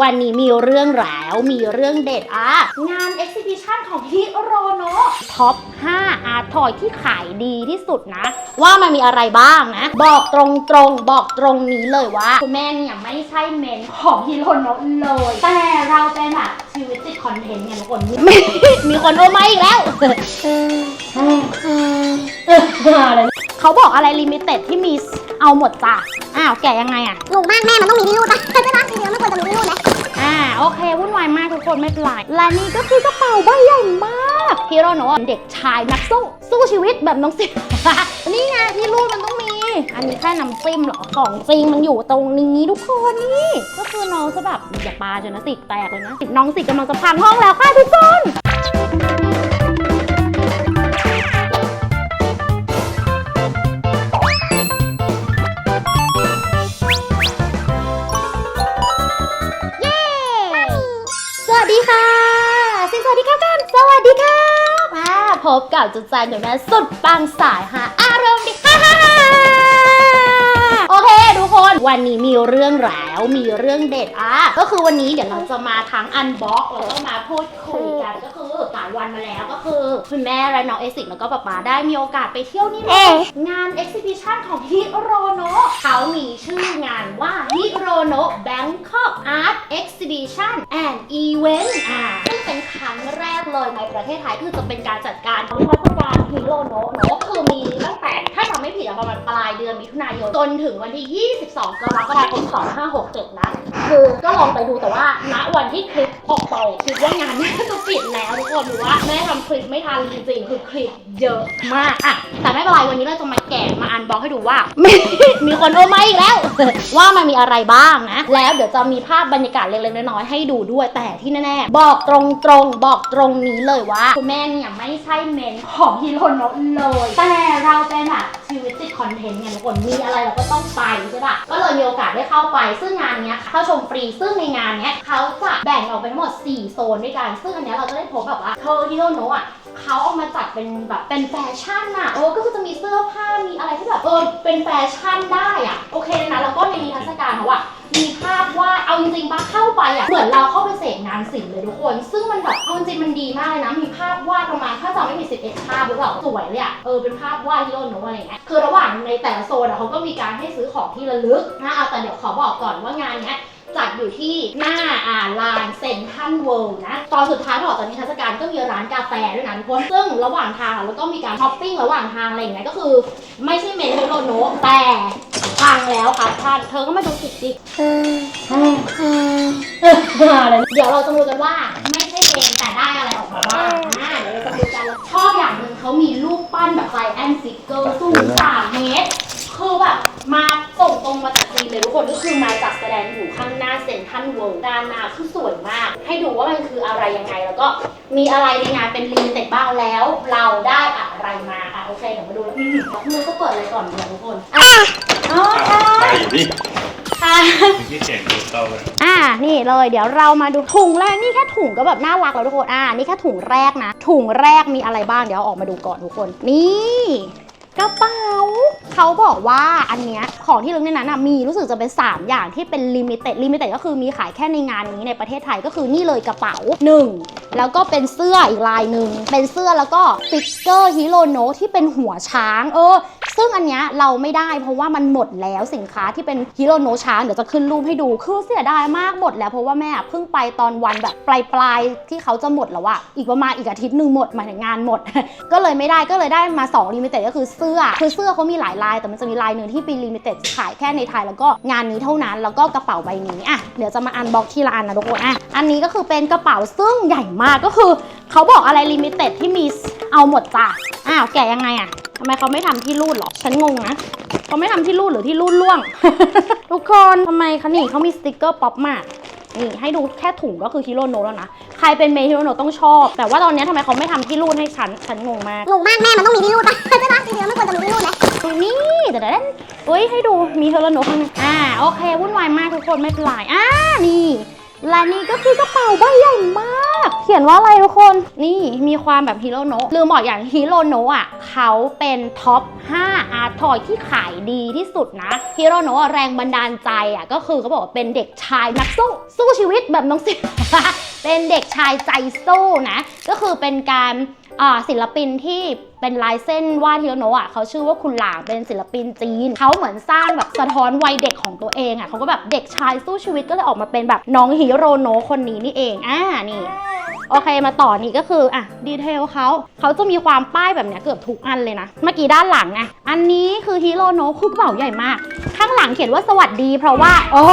วันนี้มีเรื่องแล้วมีเรื่องเด็ดอะ งาน exhibition ของฮิโรโนะท็อป 5 อาร์ทอยที่ขายดีที่สุดนะ ว่ามันมีอะไรบ้างนะ บอกตรงๆ บอกตรงนี้เลยว่า คุณแม่เนี่ยไม่ใช่เมนของฮิโรโนะเลย แต่เราเป็นแบบชีวิตติดคอนเทนต์ไงทุกคน มีคนโอมาอีกแล้วอะไร เขาบอกอะไรลิมิเต็ดที่มีเอาหมดจ้ะอ้าวแกะยังไงอะงงมากแม่มันต้องมีที่รูดปะใช่ปะจริงๆแล้วไม่ควรจะมีที่รูดนะอ่าโอเควุ่นวายมากทุกคนไม่เป็นไรและนี่ก็คือกระเป๋าใบใหญ่มากฮิโรโนะเด็กชายนักสู้สู้ชีวิตแบบน้องสินี่ไงที่รูดมันต้องมีอันนี้แค่น้ำจิ้มเหรอของจริงมันอยู่ตรงนี้ทุกคนนี่ ก็คือน้องจะแบบอย่าปาจนนะสิกแตกเลยนะน้องสิกำลังจะพังห้องแล้วค่ะทุกคน ค่ะ สิสวัสดีค่ะกัน สวัสดีค่ะมาพบกับจุดใจหนูนะสุดปังสายฮะอารมณ์ดีฮ่าฮ่าฮ่าโอเค คนวันนี้มีเรื่องแล้วมีเรื่องเด็ดอะก็คือวันนี้เดี๋ยวเราจะมาทั้งอันบ็อกแล้วก็มาพูดคุยกันก็คือหลายวันมาแล้วก็คือคุณแม่และน้องเอซิกแล้วก็ป๊าป๊าได้มีโอกาสไปเที่ยวนี่เลยงาน exhibition ของฮิโรโนะเขามีชื่องานว่าฮิโรโนะ Bangkok Art Exhibition and Event อ่าซึ่งเป็นครั้งแรกเลยในประเทศไทยคือจะเป็นการจัดการนิทรรศการฮิโรโนะเนอะก็คือมีตั้งแต่ถ้าจำไม่ผิดอะประมาณปลายเดือนมิถุนายนจนถึงวันที่22กรกฎาคม 2567 นะ คือก็ลองไปดูแต่ว่า ณ วันที่คลิปออกไปคิดว่างานนี้จะปิดแล้วทุกคนหรือว่าแม่ทำคลิปไม่ทันจริงๆคือคลิปเยอะมากอะแต่ไม่เป็นไรวันนี้เราจะมาแกะมาอันบอกให้ดูว่ามีคนโอมาอีกแล้ว ว่ามันมีอะไรบ้างนะ แล้วเดี๋ยวจะมีภาพบรรยากาศเล็กๆน้อยๆให้ดูด้วยแต่ที่แน่ๆบอกตรงๆบอกตรงนี้เลยว่าคุณแม่เนี่ยไม่ใช่เมนของฮิโรโนะเลย แต่เราเป็นแบบชีวิตติดคอนเทนต์ไงทุกคนมีอะไรเราก็ต้องไปใช่ปะก็เลยมีโอกาสได้เข้าไป ซึ่งงานเนี้ยเข้าชมฟรี ซึ่งในงานเนี้ยเขาจะแบ่งออกเป็นทั้งหมด 4 โซนด้วยกัน ซึ่งอันเนี้ยเราจะได้พบแบบว่าเธอฮิโรโนะอะเขาเอามาจัดเป็นแบบเป็นแฟชั่นอะเออก็คือจะมีเสื้อผ้ามีอะไรที่แบบเออเป็นแฟชั่นได้อะโอเคนะแล้วก็ในนิทรรศการเขาอะมีภาพวาดเอาจริงๆปะเข้าไปอะเหมือนเราเข้าไปเสพงานศิลป์เลยทุกคน ซึ่งมันแบบเอาจริงมันดีมากเลยนะ มีภาพวาดประมาณถ้าจำไม่ผิด11 ภาพหรือเปล่าสวยเลยอะเออเป็นภาพวาดที่โลนโนอะไรอย่างเงี้ยคือระหว่างในแต่ละโซนอะเขาก็มีการให้ซื้อของที่ระลึกนะเอาแต่เดี๋ยวขอบอกก่อนว่างานเนี้ยจัดอยู่ที่หน้าอ่าลานเซนทันเวิลด์นะ ตอนสุดท้ายพอออกจากนิทรรศการก็มีร้านกาแฟด้วยนะทุกคนซึ่งระหว่างทางอะแล้วก็มีการช้อปปิ้งระหว่างทางอะไรอย่างเงี้ยก็คือ ไม่ใช่เมนเทโรโนแต่พังแล้วครับท่านเธอก็มาดูสิสิอะไรเดี๋ยวเราจะดูกันว่าไม่ใช่เกมแต่ได้อะไรออกมาบ้างอ่าเดี๋ยวเราจะดูกันชอบอย่างหนึ่งเขามีรูปปั้นแบบไซแอนฟิกเกอร์สูงสามเมตร คือแบบมาส่งตรงมาจากจีนเลยทุกคนก็คือมาจัดแสดงอยู่ข้างหน้าเซ็นทรัลเวิลด์ด้านหน้าคือสวยมาก ให้ดูว่ามันคืออะไรยังไง แล้วก็มีอะไรในงานเป็นลิมิเต็ดบ้างแล้ว เราได้อะไรมาอะโอเคเดี๋ยวมาดูแล้วอืมมือก็เปิดอะไรก่อนดีอะทุกคนอะอ๋อค่นี่ค่ะมีที่เสียงดูเตาเลยอ่า นี่เลย เดี๋ยวเรามาดูถุงแรก นี่แค่ถุงก็แบบน่ารักแล้วทุกคน อ่า นี่แค่ถุงแรกนะ ถุงแรกมีอะไรบ้าง เดี๋ยวออกมาดูก่อนทุกคน นี่ กระเป๋า เขาบอกว่าอันเนี้ยของที่ลึกในนั้นอะมีรู้สึกจะเป็น 3 อย่างที่เป็นลิมิเต็ดลิมิเต็ดก็คือมีขายแค่ในงานนี้ในประเทศไทยก็คือนี่เลยกระเป๋า 1 แล้วก็เป็นเสื้ออีกลายหนึ่งเป็นเสื้อแล้วก็สติกเกอร์ฮิโรโนที่เป็นหัวช้างเออซึ่งอันเนี้ยเราไม่ได้เพราะว่ามันหมดแล้วสินค้าที่เป็นฮิโรโนช้างเดี๋ยวจะขึ้นรูปให้ดูคือเสียดายมากหมดแล้วเพราะว่าแม่เพิ่งไปตอนวันแบบปลายปลายๆที่เขาจะหมดแล้วอะอีกประมาณอีกอาทิตย์หนึ่งหมดหมายถึงงานหมด ก็เลยไม่ได้ก็เลยได้มา2ลิมิเต็ดก็คือเสื้อ คือเสื้อเขามีหลายลาย แต่มันจะมีลายหนึ่งที่เป็นลิมิเต็ดขายแค่ในไทย แล้วก็งานนี้เท่านั้น แล้วก็กระเป๋าใบนี้อะเดี๋ยวจะมาอันบ็อกทีละอันนะทุกคนอะอันนี้ก็คือเป็นกระเป๋าซึ่งใหญ่มากก็คือเขาบอกอะไรลิมิเต็ดที่มีเอาหมดจ้ะอ้าวแกะยังไงอะทำไมเขาไม่ทำที่รูดหรอ ฉันงงนะเขาไม่ทำที่รูดหรือที่รูดล่วง ทุกคนทำไมคะนี่เขามีสติกเกอร์ป๊อปมากนี่ให้ดูแค่ถุงก็คือฮิโรโนแล้วนะ ใครเป็นเมย์ฮิโรโนต้องชอบ แต่ว่าตอนนี้ทำไมเขาไม่ทำที่รูดให้ฉัน ฉันงงมาก งงมากแม่ มันต้องมีที่รูดป่ะ นี่เดี๋ยวเดี๋ยวเฮ้ยให้ดูมีฮิโรโนข้างในอ่าโอเควุ่นวายมากทุกคนไม่เป็นไรอ่านี่และนี่ก็คือกระเป๋าใบใหญ่มาก เขียนว่าอะไรทุกคน นี่มีความแบบฮีโร่โนะลืมบอกอย่างฮีโร่โนะอะเขาเป็นท็อป 5 อาร์ทอยที่ขายดีที่สุดนะฮีโร่โนะแรงบันดาลใจอะก็คือเขาบอกว่าเป็นเด็กชายนักสู้ สู้ชีวิตแบบน้องสิ เป็นเด็กชายใจสู้นะ ก็คือเป็นการ ศิลปินที่เป็นลายเส้นวาดฮิโรโนะอะเขาชื่อว่าคุณหลางเป็นศิลปินจีน เขาเหมือนสร้างแบบสะท้อนวัยเด็กของตัวเองอะเขาก็แบบเด็กชายสู้ชีวิตก็เลยออกมาเป็นแบบน้องฮิโรโนะคนนี้นี่เองอ่านี่โอเคมาต่อนี่ก็คืออะดีเทลเขาเขาจะมีความป้ายแบบเนี้ยเกือบทุกอันเลยนะ เมื่อกี้ด้านหลังไงอันนี้คือฮีโร่โนะคือกระเป๋าใหญ่มาก ข้างหลังเขียนว่าสวัสดี เพราะว่า โอ้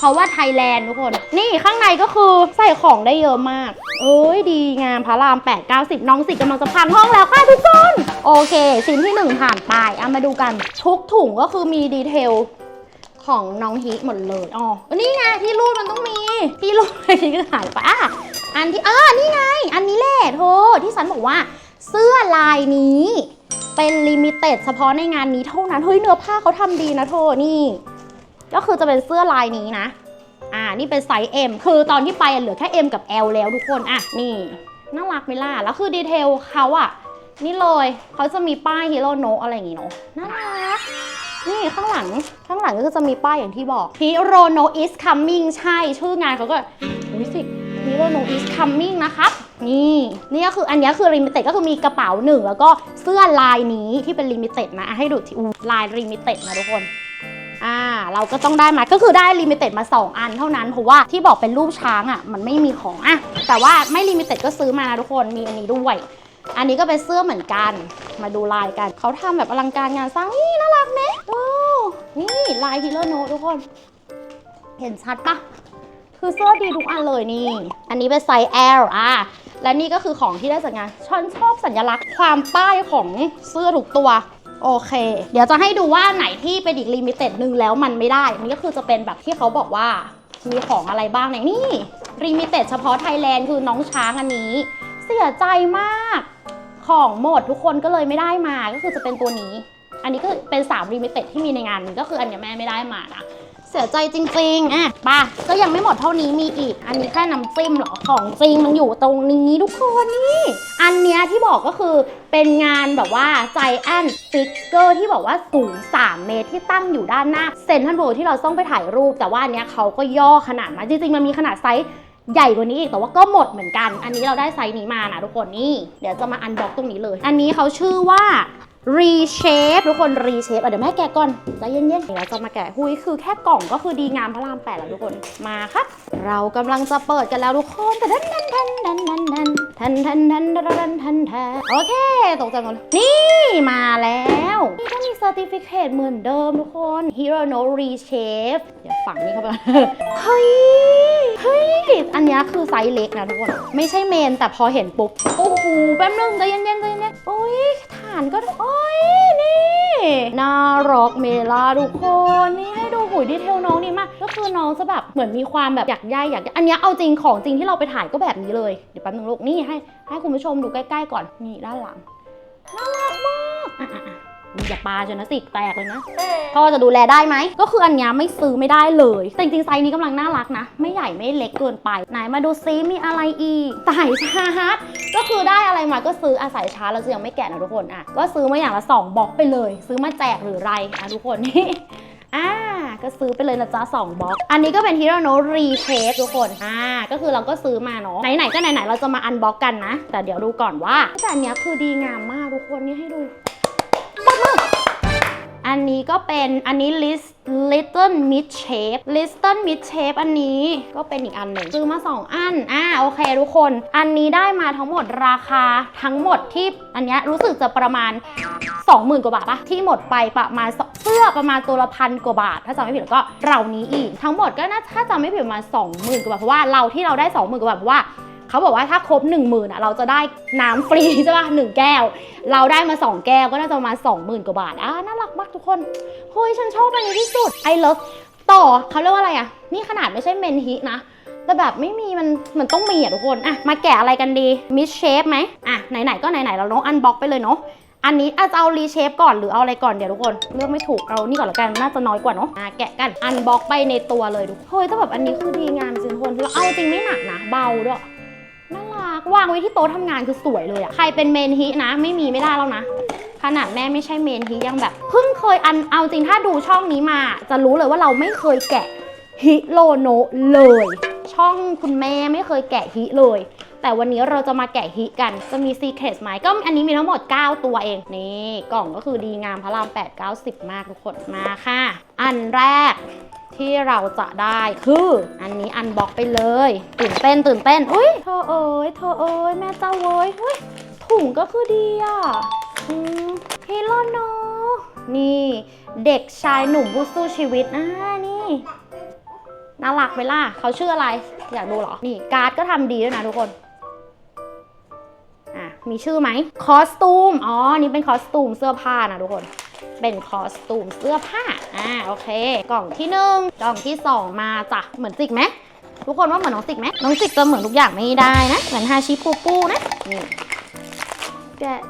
เพราะว่าไทยแลนด์ทุกคน นี่ข้างในก็คือใส่ของได้เยอะมาก เอ้ยดีงามพระราม 8 90 น้องสิกำลังจะพังห้องแล้วค่ะทุกคน โอเค ชิ้นที่ 1 ผ่านไปเอามาดูกัน ทุกถุงก็คือมีดีเทลของน้องฮิหมดเลย อ๋อ นี่ไงที่รูดมันต้องมี ที่รูดอะไรที่ก็หายไปอะอันที่อ่านี่ไง อันนี้แหละเธอที่ฉันบอกว่า เสื้อลายนี้เป็นลิมิเต็ดเฉพาะในงานนี้เท่านั้น เฮ้ยเนื้อผ้าเขาทำดีนะเธอนี่ ก็คือจะเป็นเสื้อลายนี้นะ อ่า นี่เป็นไซส์ M คือตอนที่ไปอะเหลือแค่ M กับ L แล้วทุกคน อะ นี่ น่ารักไหมล่ะ แล้วคือดีเทลเขาอะนี่เลย เขาจะมีป้ายฮีโร่โนอะไรอย่างงี้เนาะ น่ารัก นี่ข้างหลัง ข้างหลังก็จะมีป้ายอย่างที่บอก Hero No is coming ใช่ ชื่องานเขาก็อุ้ยสิ Hero No is coming นะครับนี่นี่ก็คืออันนี้คือ limited ก็คือมีกระเป๋าหนึ่งแล้วก็เสื้อลายนี้ที่เป็น limited นะอะให้ดูที่อู้ลาย limited นะทุกคน อ่าเราก็ต้องได้มาก็คือได้ลิมิเต็ดมา 2 อันเท่านั้น เพราะว่าที่บอกเป็นรูปช้างอะมันไม่มีของอะแต่ว่าไม่ลิมิเต็ดก็ซื้อมานะทุกคนมีอันนี้ด้วย อันนี้ก็เป็นเสื้อเหมือนกันมาดูลายกัน เขาทำแบบอลังการงานสร้างนี่น่ารักไหมโอ้นี่ลายฮิโรโนทุกคน เห็นชัดปะคือเสื้อดีทุกอันเลยนี่ อันนี้เป็นไซส์ L อะและนี่ก็คือของที่ได้จากงานฉันชอบสัญลักษณ์ความป้ายของเสื้อทุกตัว โอเค เดี๋ยวจะให้ดูว่าไหนที่เป็นอีกลิมิเต็ดหนึ่งแล้วมันไม่ได้นี่ก็คือจะเป็นแบบที่เขาบอกว่ามีของอะไรบ้างในนี่ลิมิเต็ดเฉพาะไทยแลนด์คือน้องช้างอันนี้ เสียใจมาก ของหมดทุกคนก็เลยไม่ได้มาก็คือจะเป็นตัวนี้ อันนี้ก็เป็น3ลิมิเต็ดที่มีในงานนี้ก็คืออันเนี้ยแม่ไม่ได้มานะ เสียใจจริงๆ อะปะก็ยังไม่หมดเท่านี้มีอีก อันนี้แค่น้ำจิ้มเหรอ ของจริงมันอยู่ตรงนี้ ทุกคนนี่ อันเนี้ยที่บอกก็คือเป็นงานแบบว่าใจแอนฟิกเกอร์ที่บอกว่าสูง 3 เมตรที่ตั้งอยู่ด้านหน้าเซนทรัลเวิลด์ที่เราต้องไปถ่ายรูป แต่ว่าอันเนี้ยเขาก็ย่อขนาดมาจริงๆ มันมีขนาดไซส์ใหญ่กว่านี้อีกแต่ว่าก็หมดเหมือนกัน อันนี้เราได้ไซส์นี้มานะทุกคนนี่ เดี๋ยวจะมาอันบ็อกตรงนี้เลย อันนี้เขาชื่อว่า รีเชฟทุกคนรีเชฟเดี๋ยวแม่แกะก่อนใจเย็นๆแล้วจะมาแกะหุยคือแค่กล่องก็คือดีงามพระรามแปดแล้วทุกคนมาครับ เรากำลังจะเปิดกันแล้วทุกคนแต่ดันดันดันดันดันดันทันทันทันทันทันทันโอเคตกใจหมดนี่มาแล้ว เซอร์ติฟิเคตเหมือนเดิมทุกคน Hero No Reshape เดี๋ยวฝังนี่เข้าไปเฮ้ย เฮ้ย อันนี้คือไซส์เล็กนะทุกคน ไม่ใช่เมนแต่พอเห็นปุ๊บ โอ้โห แป๊บนึงใจเย็นๆใจเย็นๆโอ้ยฐานก็ โอ้ย นี่ น่ารักเมลาทุกคน นี่ให้ดูหุ่ยดีเทลน้องนี่มาก ก็คือน้องจะแบบเหมือนมีความแบบอยากย่ายอยาก อันนี้เอาจริงของจริงที่เราไปถ่ายก็แบบนี้เลย เดี๋ยวแป๊บนึงลูกนี่ให้ให้คุณผู้ชมดูใกล้ๆก่อน นี่ด้านหลัง น่ารักมาก อะอะอะนี่อย่าปาจนนะสิแตกเลยนะพ่อจะดูแลได้ไหม ก็คืออันเนี้ยไม่ซื้อไม่ได้เลย แต่จริงๆไซส์นี้กำลังน่ารักนะ ไม่ใหญ่ไม่เล็กเกินไป ไหนมาดูซิมีอะไรอีกสายชาร์จก็คือได้อะไรมาก็ซื้ออาสายชาร์จเราจะยังไม่แกะนะทุกคนอะก็ซื้อมาอย่างละ2บล็อกไปเลย ซื้อมาแจกหรือไรอะทุกคนนี่อ่าก็ซื้อไปเลยนะจ๊ะ2บล็อก อันนี้ก็เป็น Hero No Reshape ทุกคนอ่าก็คือเราก็ซื้อมาเนาะไหนๆก็ไหนๆเราจะมาอันบ็อกกันนะ แต่เดี๋ยวดูก่อนว่าแต่อันเนี้ยคือดีงามมากทุกคนนี่ให้ดู อันนี้ก็เป็นอันนี้ list little mid shape little mid shape อันนี้ก็เป็นอีกอันหนึ่งซื้อมา 2 อัน อ่าโอเคทุกคน อันนี้ได้มาทั้งหมดราคาทั้งหมดที่อันเนี้ยรู้สึกจะประมาณ 20,000 กว่าบาทปะที่หมดไปประมาณเสื้อประมาณตัวละพันกว่าบาท ถ้าจำไม่ผิดแล้วก็เรานี้อีก ทั้งหมดก็น่าถ้าจำไม่ผิดประมาณ20,000 กว่าบาทเพราะว่าเราที่เราได้ 20,000 กว่าบาทเพราะว่า เขาบอกว่าถ้าครบ 1 0,000อะเราจะได้น้ำฟรีใช่ป่ะหนึ่งแก้ว เราได้มา 2 แก้วก็น่าจะประมาณ20,000 กว่าบาทอ่าน่ารักมากทุกคนเฮ้ยฉันชอบอันนี้ที่สุด I love ต่อเขาเรียกว่าอะไรอะ นี่ขนาดไม่ใช่เมนฮินะแต่แบบไม่มีมันมันต้องมีอะทุกคนอะมาแกะอะไรกันดีมิชเชฟไหมอะไหนๆก็ไหนๆเราลองอันบ็อกไปเลยเนาะอันนี้อาจจะเอารีเชฟก่อนหรือเอาอะไรก่อนเดี๋ยวทุกคนเลือกไม่ถูกเอานี่ก่อนละกันน่าจะน้อยกว่าเนาะอะแกะกันอันบล็อกไปในตัวเลยทุกคนเฮ้ยแต่แบบอันนี้คือดีงามจริงทุกคนแล้วเอาจริงไม่หนักนะเบาด้วย รักวางไว้ที่โต๊ะทำงานคือสวยเลยอะใครเป็นเมนฮินะ ไม่มีไม่ได้แล้วนะ ขนาดแม่ไม่ใช่เมนฮิยังแบบ เพิ่งเคยอันเอาจริงถ้าดูช่องนี้มา จะรู้เลยว่าเราไม่เคยแกะฮิโรโนะเลย ช่องคุณแม่ไม่เคยแกะฮิเลย แต่วันนี้เราจะมาแกะฮิกันจะมีซีเครตไหมก็อันนี้มีทั้งหมด 9 ตัวเอง นี่กล่องก็คือดีงามพระราม8 90 มากทุกคนมาค่ะ อันแรก ที่เราจะได้คือ อันนี้อันบ็อกไปเลย ตื่นเต้นตื่นเต้นอุ้ยเธอเอ้ยเธอเอ้ยแม่เจ้าเว้ยเฮ้ยถุงก็คือดีอะอืมฮิโรโนะนี่เด็กชายหนุ่มผู้สู้ชีวิตอ่านี่น่ารักไหมล่ะเขาชื่ออะไร อยากดูเหรอ นี่การ์ดก็ทำดีด้วยนะทุกคนอะมีชื่อไหมคอสตูมอ๋อนี่เป็นคอสตูมเสื้อผ้านะทุกคน เป็นคอสตูมเสื้อผ้า อ่า โอเค กล่องที่หนึ่งกล่องที่สองมาจ้ะ เหมือนจิกไหม ทุกคนว่าเหมือนน้องจิกไหม น้องจิกจะเหมือนทุกอย่างไม่ได้นะ เหมือนฮาชิปูปูนะ นี่แกะ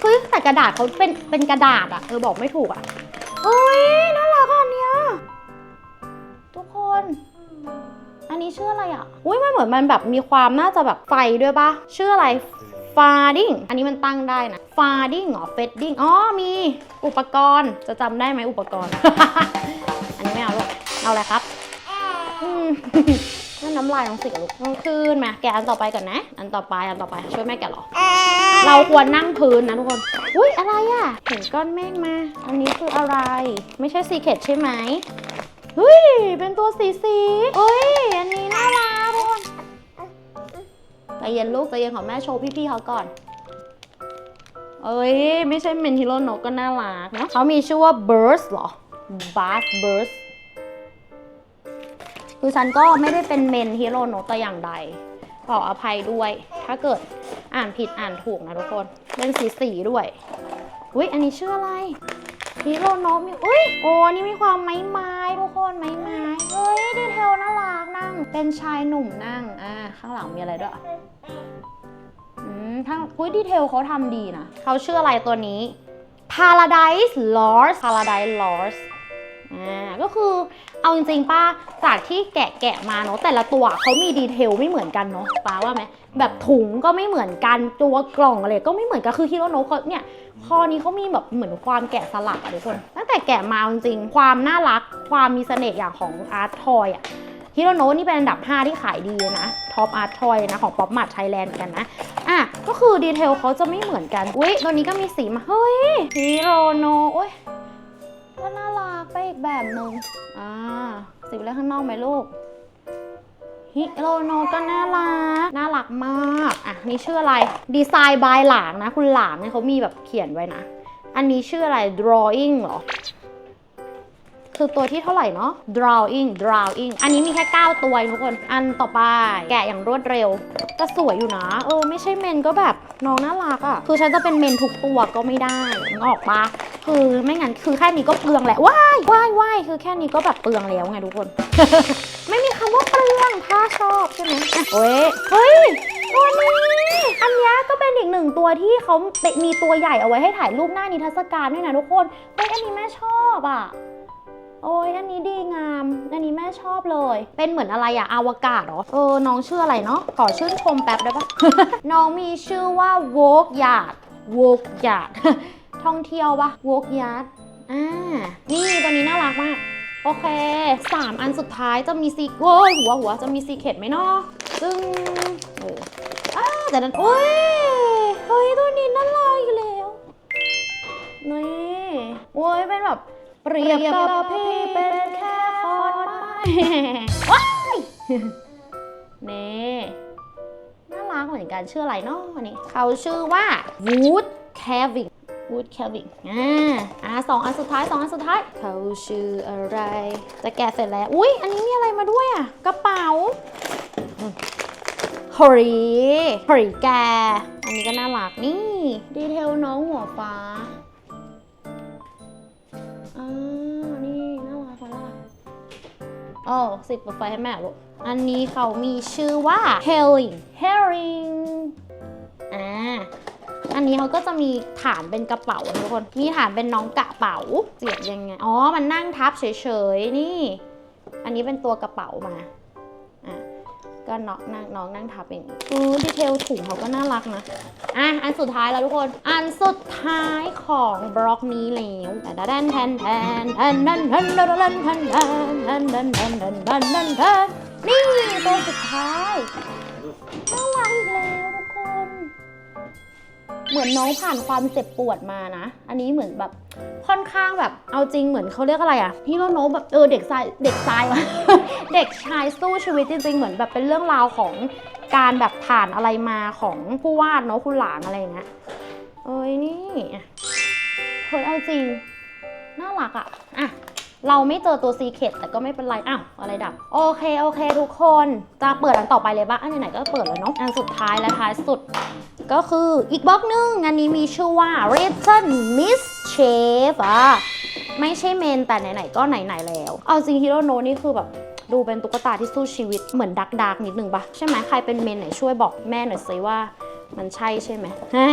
เฮ้ยแต่กระดาษเขาเป็น เป็นกระดาษอะเออบอกไม่ถูกอะเฮ้ย น่ารักอะอันเนี้ยทุกคน อันนี้ชื่ออะไรอะ อุ้ยมันเหมือนมันแบบมีความน่าจะแบบไฟด้วยปะชื่ออะไร ฟาดิ้งอันนี้มันตั้งได้นะฟาดิ้งเหรอเฟดดิ้งอ๋อมีอุปกรณ์จะจำได้ไหมอุปกรณ์ อันนี้ไม่เอาลูกเอาอะไรครับอืมนั่นน้ำลายน้องสิลูกต้องคืนมาแกะอันต่อไปก่อนนะ อันต่อไปอันต่อไปช่วยแม่แกะหรอ เราควรนั่งพื้นนะทุกคน อุ้ยอะไรอะเห็นก้อนเมฆมา อันนี้คืออะไร ไม่ใช่ซีเคทใช่ไหมเฮ้ยเป็นตัวสีสีเฮ้ยอันนี้น่ารักทุกคน ใจเย็นลูกใจเย็นของแม่โชว์พี่ๆเขาก่อน เอ้ย ไม่ใช่เมนฮิโรโนะก็น่ารักนะเขามีชื่อว่า Burst เหรอ Bass Burst คือฉันก็ไม่ได้เป็นเมนฮิโรโนะแต่อย่างใด ขออภัยด้วย ถ้าเกิดอ่านผิดอ่านถูกนะทุกคน เป็นสีสีๆด้วย อุ้ยอันนี้ชื่ออะไรฮิโรโนะมี อุ้ยโอ้นี่มีความไม้ไม้ทุกคนไม้ไม้เฮ้ยดี เทลน่ารักนั่งเป็นชายหนุ่มนั่ง อ่า ข้างหลังมีอะไรด้วยอืมทั้งอุ้ยดีเทลเขาทำดีนะ เขาชื่ออะไรตัวนี้ Paradise Lost Paradise Lost อ่า ก็คือเอาจริงๆป้าจากที่แกะแกะมาเนาะแต่ละตัวเขามีดีเทลไม่เหมือนกันเนาะป้าว่าไหมแบบถุงก็ไม่เหมือนกันตัวกล่องอะไรก็ไม่เหมือนกันคือฮิโรโนะเขาเนี่ยคอนี้เขามีแบบเหมือนความแกะสลักอะทุกคนตั้งแต่แกะมาจริงๆความน่ารักความมีเสน่ห์อย่างของอาร์ตทอยอะ ฮิโรโนะนี่เป็นอันดับ 5 ที่ขายดีนะท็อปอาร์ตทอยนะ ของป๊อปมาร์ทไทยแลนด์กันนะ อะ ก็คือดีเทลเขาจะไม่เหมือนกัน อุ๊ยตัวนี้ก็มีสีมา เฮ้ยฮิโรโนะโอ้ยก็น่ารักไปอีกแบบหนึ่งอ่าสีไปแล้วข้างนอกไหมลูกฮิโรโนะก็น่ารัก น่ารักมาก อะ นี่ชื่ออะไร ดีไซน์บายหลางนะ คุณหลางเนี่ยเขามีแบบเขียนไว้นะ อันนี้ชื่ออะไร drawing เหรอ คือตัวที่เท่าไหร่เนาะ drawing drawing อันนี้มีแค่ 9 ตัวทุกคน อันต่อไป แกะอย่างรวดเร็วแต่สวยอยู่นะ เออ ไม่ใช่เมนก็แบบน้องน่ารักอะ่ะ คือฉันจะเป็นเมนทุกตัวก็ไม่ได้นึกออกปะคือไม่งั้นคือแค่นี้ก็เปลืองแหละว้ายว้ายว้ายคือแค่นี้ก็แบบเปลืองแล้วไงทุกคน ไม่มีคำว่าเปลืองถ้าชอบใช่ไหมเว้ยเฮ้ยตัวนี้อันนี้ก็เป็นอีกหนึ่งตัวที่เขามีตัวใหญ่เอาไว้ให้ถ่ายรูปหน้านิทรรศการด้วยนะทุกคนเฮ้ยอันนี้แม่ชอบอะ โอ้ยอันนี้ดีงาม อันนี้แม่ชอบเลย เป็นเหมือนอะไรอะอวกาศเหรอ เออ น้องชื่ออะไรเนาะ ขอชื่นชมแป๊บได้ปะ น้องมีชื่อว่า w o k Yard w o k Yard ท่องเที่ยวปะ w o k Yard อ่า นี่ตัวนี้น่ารักมาก โอเคสามอันสุดท้ายจะมีซีโอ้ยหัวหัวจะมีซีเคทไหมเนาะซึ่งโอ้อ้าแต่นั้นโอ้ย เปรียบกับพี่เป็นแค่คอนไม้ว้ายนี่น่ารักเหมือนกันชื่ออะไรเนาะอันนี้เขาชื่อว่า Wood Cabin Wood Cabin อ่าอ่าสองอันสุดท้ายสองอันสุดท้าย เขาชื่ออะไร จะแกะเสร็จแล้ว อุ้ยอันนี้มีอะไรมาด้วยอะ กระเป๋าฮอรีฮอรีแก อันนี้ก็น่ารักนี่ ดีเทลน้องหัวฟ้า อ๋อสิบเปิดไฟให้แม่ลูกอันนี้เขามีชื่อว่า Herring Herring อ่าอันนี้เขาก็จะมีฐานเป็นกระเป๋าทุกคน มีฐานเป็นน้องกระเป๋าเสียบยังไง อ๋อ มันนั่งทับเฉยๆ นี่ อันนี้เป็นตัวกระเป๋ามา ก็น้องนั่งน้องนั่งทับเองอือดีเทลถุงเขาก็น่ารักนะ อะ อันสุดท้ายแล้วทุกคน อันสุดท้ายของบล็อกนี้แล้วแต่ดันแทนแทนแทนแทนแทนแทนแทนแทนแทนแทนแทนแทนแทนแทนนี่ตัวสุดท้ายน่ารักอีกแล้ว เหมือนน้องผ่านความเจ็บปวดมานะ อันนี้เหมือนแบบค่อนข้างแบบ เอาจริงเหมือนเขาเรียกอะไรอะฮีโรโนตแบบเออเด็กชายเด็กชายวะเด็กชายสู้ชีวิตจริงๆ เหมือนแบบเป็นเรื่องราวของการแบบผ่านอะไรมาของผู้วาดเนาะคุณหลางอะไรอย่างเงี้ยเอ้ยนี่เฮ้ยเอาจริงน่ารักอะอะ เราไม่เจอตัวซีเคตแต่ก็ไม่เป็นไร อ้าว อะไรดับ โอเค โอเค ทุกคน จะเปิดอันต่อไปเลยปะอันไหนๆก็เปิดเลยเนาะ อันสุดท้ายและท้ายสุด ก็คืออีกบล็อกหนึงอันนี้มีชื่อว่า Written Mischief อะ ไม่ใช่เมนแต่ไหนๆก็ไหนๆแล้ว เอาจริงฮิโรโนนี่คือแบบดูเป็นตุ๊กตาที่สู้ชีวิตเหมือนดักดักนิดนึงปะใช่ไหมใครเป็นเมนไหนช่วยบอกแม่หน่อยสิว่า มันใช่ใช่ไหมฮ่า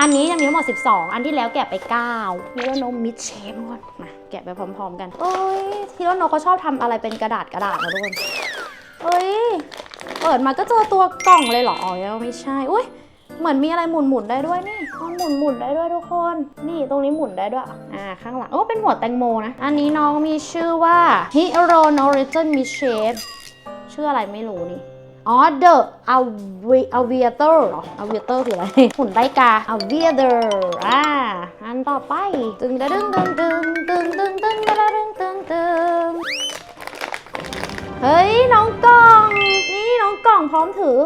อันนี้จะมีทั้งหมด 12 อันที่แล้วแกะไป9ฮิโรโนมิดเชฟหมดมาแกะไปพร้อมๆกันเอ้ยฮิโรโนเขาชอบทำอะไรเป็นกระดาษกระดาษนะทุกคนเอ้ย เปิดมาก็เจอตัวกล่องเลยเหรออ๋อยังไม่ใช่ อุ้ยเหมือนมีอะไรหมุนหมุนๆได้ด้วยนี่มันหมุนหมุนๆได้ด้วยทุกคน นี่ตรงนี้หมุนได้ด้วย อ่า ข้างหลัง โอ้เป็นหัวแตงโมนะ อันนี้น้องมีชื่อว่า Hero n o r i g i n m i s h a p e ชื่ออะไรไม่รู้นี่ อ๋อ The Avi- Aviator เหรอ Aviator คืออะไรหุ่นไล่กา Aviator อ่า อันต่อไป ตึงดึงตึงตึงตึงตึงตึงตะดึงตึงตึงเฮ้ย น้องกล่อง นี่น้องกล่องพร้อมถือ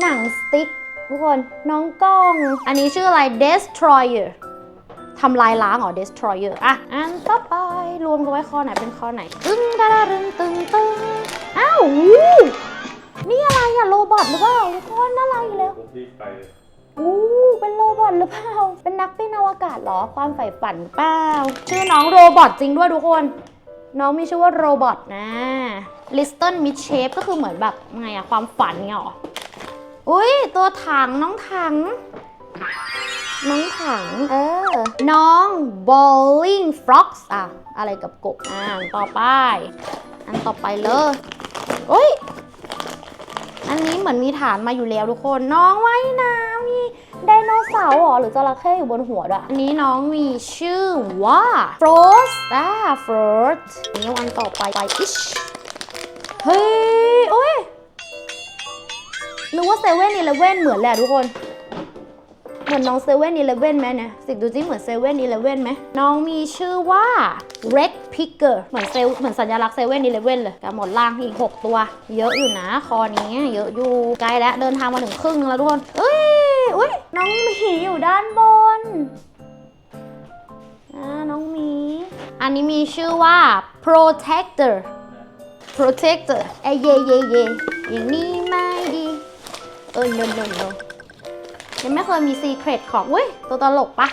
หนังสติ๊กทุกคน น้องกล้อง อันนี้ชื่ออะไร Destroyer ทำลายล้างเหรอ Destroyer อะ อันต่อไป รวมกันไว้ข้อไหนเป็นข้อไหน ตึงตะดึงตึงตึงอ้าวอู้ นี่อะไรอะโรบอทหรือเปล่าทุกคนน่ารักอีกแล้วผมที่ไปอู้เป็นโรบอทหรือเปล่า เป็นนักบินอวกาศเหรอ ความใฝ่ฝันเปล่า ชื่อน้องโรบอทจริงด้วยทุกคน น้องมีชื่อว่าโรบอทนะ Liston Mid Shape ก็คือเหมือนแบบไงอะความฝันเงี้ยหรอ อุ้ยตัวถังน้องถัง น้องถัง เออ น้อง bowling frogs อะอะไรกับกบอ่าต่อไป อันต่อไปเลยอุ้ย อันนี้เหมือนมีฐานมาอยู่แล้วทุกคน น้องว่ายน้ำมีไดโนเสาร์หรอ หรือจระเข้อยู่บนหัวด้วยอันนี้น้องมีชื่อว่า Frost อ่า Frost นี่วันต่อไปไปอิชเฮ้ยโอ้ยนึกว่าเซเว่นอีเลเว่นเหมือนแหละทุกคน มือนน้องเซเว่นอีเลเว่นไหมเนี่ยสิดูจิเหมือนเซเว่นอีเลเว่นไหมน้องมีชื่อว่า Red Picker เหมือนเซลเหมือนสัญลักษณ์เซเว่นอีเลเว่นเลยกับหมดล่างอีก 6 ตัว เยอะอยู่นะ คอนี้เยอะอยู่ใกล้แล้วเดินทางมาถึงครึ่งแล้วทุกคนเอ้ยอุ้ยน้องหมีอยู่ด้านบนอ่าน้องหมี อันนี้มีชื่อว่า Protector protector เอยเย่เย่เย่อย่างนี้ไม่ดีเออ no no no ยังไม่เคยมี secret ของเว้ยตัวตลกปะ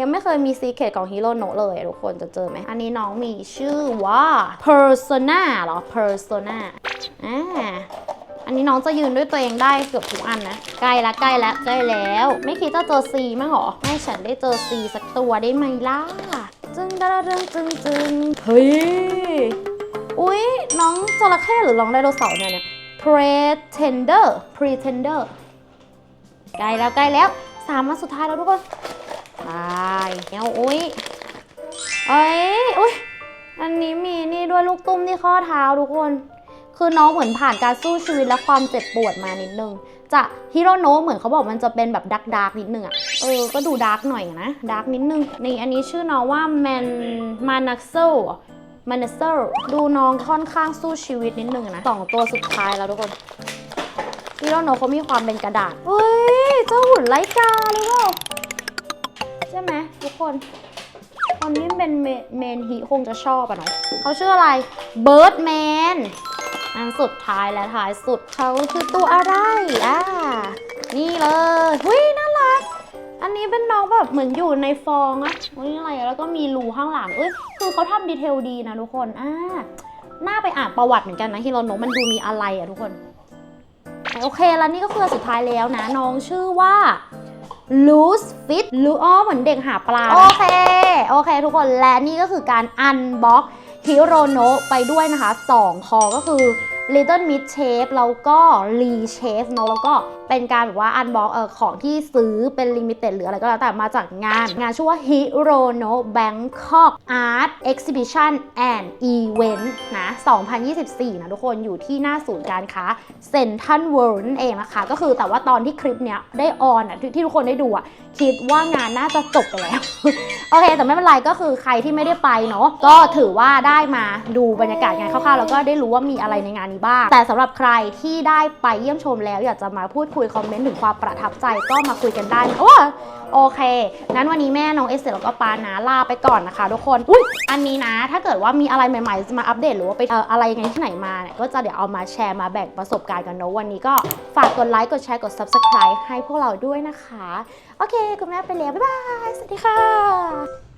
ยังไม่เคยมี secret ของฮีโร่โนเลยทุกคนจะเจอไหม อันนี้น้องมีชื่อว่า persona เหรอ persona อ่าอันนี้น้องจะยืนด้วยตัวเองได้เกือบทุกอันนะ ใกล้ละใกล้ละใกล้แล้ว ไม่คิดจะเจอ C มั้งเหรอ ให้ฉันได้เจอ C สักตัวได้ไหมล่ะ จึงดาดาดึงจึงจึงเฮ้ย อุ๊ยน้องจระเข้หรือน้องไดโนเสาร์เนี่ยเนี่ย pretender pretender ใกล้แล้วใกล้แล้วสามวันสุดท้ายแล้วทุกคนตายเอาอุ๊ยเอ้ยอุ๊ยอันนี้มีนี่ด้วยลูกตุ้มที่ข้อเท้าทุกคน คือน้องเหมือนผ่านการสู้ชีวิตและความเจ็บปวดมานิดนึง จะฮิโรโนะเหมือนเขาบอกมันจะเป็นแบบดักดาร์กนิดนึงอะเออ ก็ดูดาร์กหน่อยนะดาร์กนิดนึง นี่อันนี้ชื่อน้องว่าแมนมานักเซลมานักเซลดูน้องค่อนข้างสู้ชีวิตนิดนึงนะสองตัวสุดท้ายแล้วทุกคน ฮิโรโนะเขามีความเป็นกระดาษเฮ้ย เจ้าหุ่นไลกาหรือเปล่าใช่ไหมทุกคนคนที่เป็นเมนฮีคงจะชอบอะเนาะเขาชื่ออะไรเบิร์ดแมนอันสุดท้ายและท้ายสุดเขาคือตัวอะไรอ่านี่เลยหุ้ยน่ารัก อันนี้เป็นน้องแบบเหมือนอยู่ในฟองอะอุ้ยอะไรแล้วก็มีรูข้างหลังเอ้ยคือเขาทำดีเทลดีนะทุกคนอ่าน่าไปอ่านประวัติเหมือนกันนะฮิโรโนะมันดูมีอะไรอะทุกคน โอเค แล้วนี่ก็คือสุดท้ายแล้วนะ น้องชื่อว่า loose fit ลูอ้อเหมือนเด็กหาปลา โอเค โอเค ทุกคน และนี่ก็คือการ unbox ฮิโรโนะไปด้วยนะคะ 2 คอก็คือ Little Mid Shape แล้วก็ Lee Shape เนอะแล้วก็เป็นการแบบว่า unbox เออของที่ซื้อเป็น limited หรืออะไรก็แล้วแต่มาจากงาน งานชื่อว่า Hirono Bangkok Art Exhibition and Event นะ 2024 นะทุกคนอยู่ที่หน้าศูนย์การค้า Central World นั่นเองนะคะ ก็คือแต่ว่าตอนที่คลิปเนี้ยได้ออนอะที่ทุกคนได้ดูอะคิดว่างานน่าจะจบไปแล้ว โอเค แต่ไม่เป็นไรก็คือใครที่ไม่ได้ไปเนาะก็ถือว่าได้มาดูบรรยากาศงานคร่าวๆแล้วก็ได้รู้ว่ามีอะไรในงานนี้บ้าง แต่สำหรับใครที่ได้ไปเยี่ยมชมแล้วอยากจะมาพูดคุยคอมเมนต์ถึงความประทับใจก็มาคุยกันได้โอ้โอเค นั้นวันนี้แม่น้องเอสเซแล้วก็ปานะลาไปก่อนนะคะทุกคน อุ้ยอันนี้นะ ถ้าเกิดว่ามีอะไรใหม่ๆ มาอัปเดตหรือว่าไปเอออะไรยังไงที่ไหนมาเนี่ย ก็จะเดี๋ยวเอามาแชร์มาแบ่งประสบการณ์กันเนอะวันนี้ก็ฝากกดไลค์ กดแชร์ กด subscribe ให้พวกเราด้วยนะคะ โอเค คุณแม่ไปแล้ว บ๊ายบาย สวัสดีค่ะ